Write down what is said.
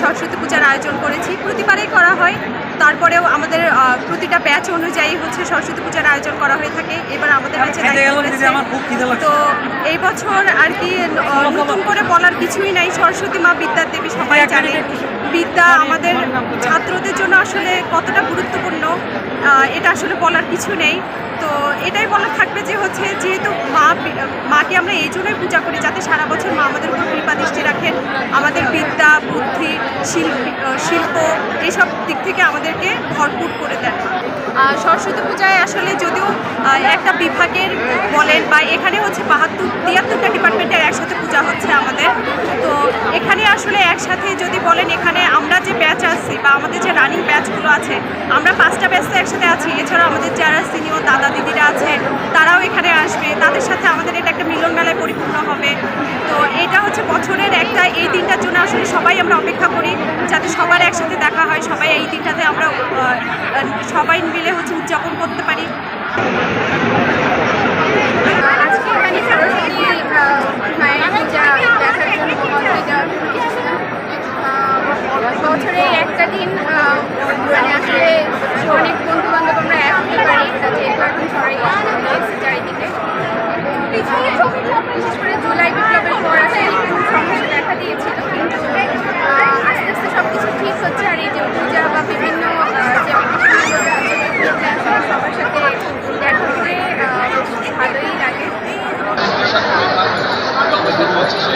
সরস্বতী পূজার আয়োজন করেছি। প্রতিবারেই করা হয়। তারপরেও আমাদের প্রতিটা ব্যাচ অনুযায়ী হচ্ছে সরস্বতী পূজার আয়োজন করা হয়ে থাকে। এবার আমাদের ব্যাচে তো এই বছর আর কি নতুন করে বলার কিছুই নাই। সরস্বতী মা বিদ্যার দেবী সবাই জানে। বিদ্যা আমাদের ছাত্রদের জন্য আসলে কতটা গুরুত্বপূর্ণ এটা আসলে বলার কিছু নেই। তো এটাই বলা থাকবে যে হচ্ছে যেহেতু মা মাকে আমরা এই জন্যই পূজা করি যাতে সারা বছর মা আমাদের উপর কৃপা দৃষ্টি রাখেন। আমাদের বিদ্যা বুদ্ধি শিল্প শিল্প এইসব দিক থেকে আমাদেরকে ভরপুর করে দেন সরস্বতী পূজায় আসলে যদিও একটা বিভাগের বলেন বা এখানে হচ্ছে বাহাত্তর, তিয়াত্তরটা ডিপার্টমেন্টের একসাথে পূজা হচ্ছে আমাদের। তো এখানে আসলে একসাথে যদি বলেন, এখানে আমরা যে ব্যাচ আছি বা আমাদের যে রানিং ব্যাচগুলো আছে, আমরা পাঁচটা ব্যাচ তো একসাথে আছি। এছাড়া আমাদের যারা সিনিয়র দাদা দিদিরা আছে, তারাও এখানে আসবে তাদের সাথে আমাদের এটা একটা মিলন মেলায় পরিপূর্ণ হবে তো এটা হচ্ছে বছরের একটা এই দিনটার জন্য আসলে সবাই আমরা অপেক্ষা করি যাতে সবার একসাথে দেখা হয়, সবাই এই দিনটাতে আমরা সবাই মিলে হচ্ছে উদযাপন করতে পারি। বছরে একটা দিন মানে আসলে